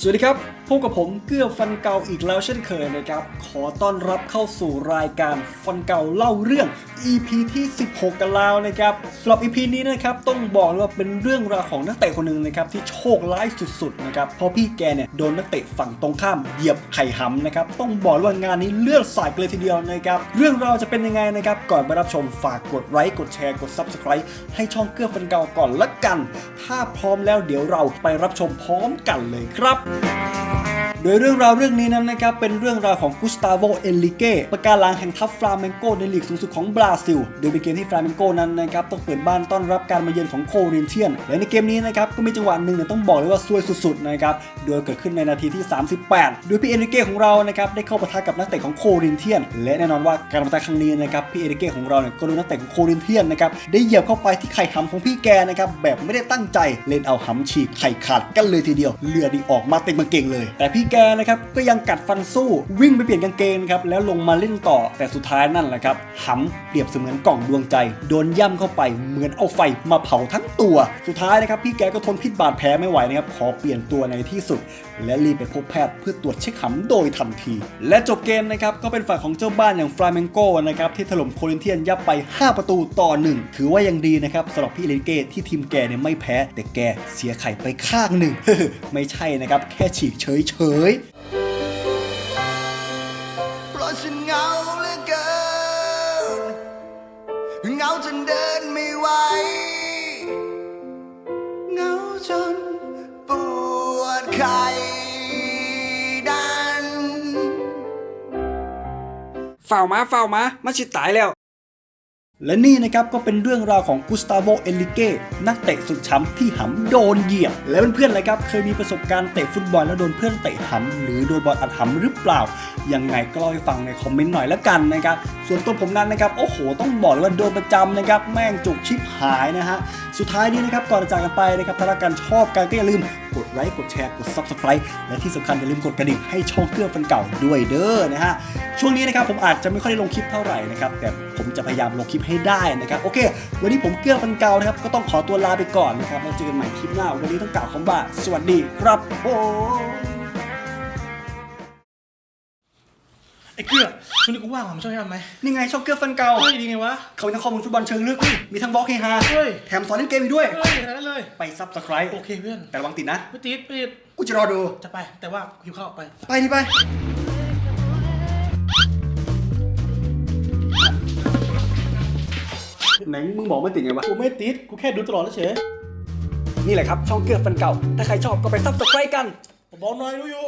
สวัสดีครับ พบกับผมเกื้อฟันเก่าอีกแล้วเช่นเคยนะครับ ขอต้อนรับเข้าสู่รายการฟันเก่าเล่าเรื่อง EP ที่ 16 กันแล้วนะครับสำหรับ EP นี้นะครับต้องบอกเลยว่าเป็นเรื่องราวของนักเตะคนหนึ่งนะครับที่โชคร้ายสุดๆนะครับเพราะพี่แกเนี่ยโดนนักเตะฝั่งตรงข้ามเหยียบไข่หำนะครับต้องบอกเลยว่างานนี้เลือดสาดเลยทีเดียวนะครับเรื่องราวจะเป็นยังไงนะครับก่อนไปรับชมฝากกดไลค์กดแชร์กด Subscribe ให้ช่องเกื้อฟันเก่าก่อนละกัน ถ้าพร้อมแล้วเดี๋ยวเราไปรับชมพร้อมกันเลยครับ โดยเรื่องราวเรื่องนี้นั้นนะครับเป็นเรื่องราวของกุสตาโวเอลิเก้ประการหลังแห่งทัพฟลาเมงโกในลีกสูงสุดของบราซิล โดยเป็นเกมที่ฟลาเมงโกนั้นนะครับต้องเปิดบ้านต้อนรับการมาเยือนของโครินเทียน และในเกมนี้นะครับก็มีจังหวะหนึ่งที่ต้องบอกเลยว่าซวยสุดๆนะครับโดยเกิดขึ้นในนาทีที่ 38 โดยพี่เอลิเก้ของเรานะครับได้เข้าปะทะกับนักเตะของโครินเทียน และแน่นอนว่าการปะทะครั้งนี้นะครับพี่เอลิเก้ของเราเนี่ยก็โดนนักเตะของโครินเทียนนะครับได้เหยียบเข้าไปที่ไข่หำของพี่แกนะครับแบบไม่ได้ตั้งใจเล่นเอาหำฉีกไข่ขาดกันเลยทีเดียวเลือดออกมาเต็มกางเกงเลย แต่พี่แกนะครับก็ยังกัดฟันสู้วิ่งไปเปลี่ยนกางเกงนครับแล้วลงมาเล่นต่อแต่สุดท้ายนั่นแหละครับหำเปรียบเสมือนกล่องดวงใจ โดนย่ำเข้าไปเหมือนเอาไฟมาเผาทั้งตัว สุดท้ายนะครับพี่แกก็ทนพิษบาดแผลไม่ไหวนะครับขอเปลี่ยนตัวในที่สุด และรีบไปพบแพทย์เพื่อตรวจเช็คหำโดยทันที และจบเกมนะครับก็เป็นฝ่ายของเจ้าบ้านอย่างฟลาเมงโกนะครับที่ถล่มโครินเทียนยับไป 5 ประตูต่อ 1 ถือว่ายังดีนะครับสำหรับพี่เลนเกที่ทีมแกเนี่ยไม่แพ้ แต่แกเสียไข่ไปข้างหนึ่งไม่ใช่นะครับแค่ฉีกเฉยเฉยๆเพราะฉันเหงาเหลือเกินเหงาจนเดินไม่ไหวเหงาจนปวดไข้ดัน เฝ้ามาเฝ้ามามาชิดตายแล้ว และนี่นะครับก็เป็นเรื่องราวของกุสตาโว เอลิเก้ นักเตะสุดช้ำที่หำโดนเหยียบ และเพื่อนๆเลยครับ เคยมีประสบการณ์เตะฟุตบอลแล้วโดนเพื่อนเตะหำหรือโดนบอลอัดหำหรือเปล่า ยังไงก็เล่าให้ฟังในคอมเมนต์หน่อยละกันนะครับ ส่วนตัวผมนั้นนะครับ โอ้โห ต้องบอกเลยว่าโดนประจำนะครับ แม่งจุกชิบหายนะฮะ สุดท้ายนี้นะครับ ก่อนจะจากกันไปนะครับ ถ้ารักกันชอบกันก็อย่าลืม กดไลค์กดแชร์กด Subscribe และที่สำคัญอย่าลืมกดกระดิ่งให้ช่องเพื่อฟันเก่าด้วยเด้อนะฮะช่วงนี้นะครับผมอาจจะไม่ค่อยได้ลงคลิปเท่าไหร่นะครับแต่ผมจะพยายามลงคลิปให้ได้นะครับโอเค วันนี้ผมเกื้อฟันเก่านะครับก็ต้องขอตัวลาไปก่อนนะครับแล้วเจอกันใหม่คลิปหน้าวันนี้ต้องกล่าวคำว่าสวัสดีครับโอ้ ไอ้เกือช่วงนี้กูว่างว่ะมึงช่วยให้ทำไหมนี่ไงช่องเกื้อฟันเก่า เฮ้ยดีไงวะ เขามีทั้งข้อมูลฟุตบอลเชิงลึก มีทั้งบล็อกเฮฮาเฮ้ย แถมสอนเล่นเกมอีกด้วย เฮ้ยขนาดนั้นเลย ไป Subscribe โอเคเพื่อนแต่ระวังติดนะ ไม่ติดไม่ติดกูจะรอดู จะไปแต่ว่าหิวข้าวไป ไปดิไปไหนมึงบอกไม่ติดไงวะ กูไม่ติดกูแค่ดูตลอดเฉยนี่แหละครับช่องเกื้อฟันเก่า ถ้าใครชอบก็ไปซับสไครต์กันบอกหน่อยรู้อยู่